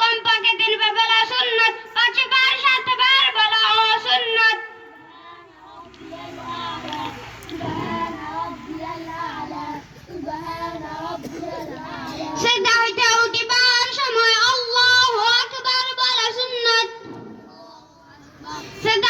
কমপক্ষে তিনবার বলা সুন্নত, পাঁচবার, সাতবার বলা অসুন্নত। সেজদা হইতে উঠিবার সময় আল্লাহ আকবার বলা সুন্নত। সেজদা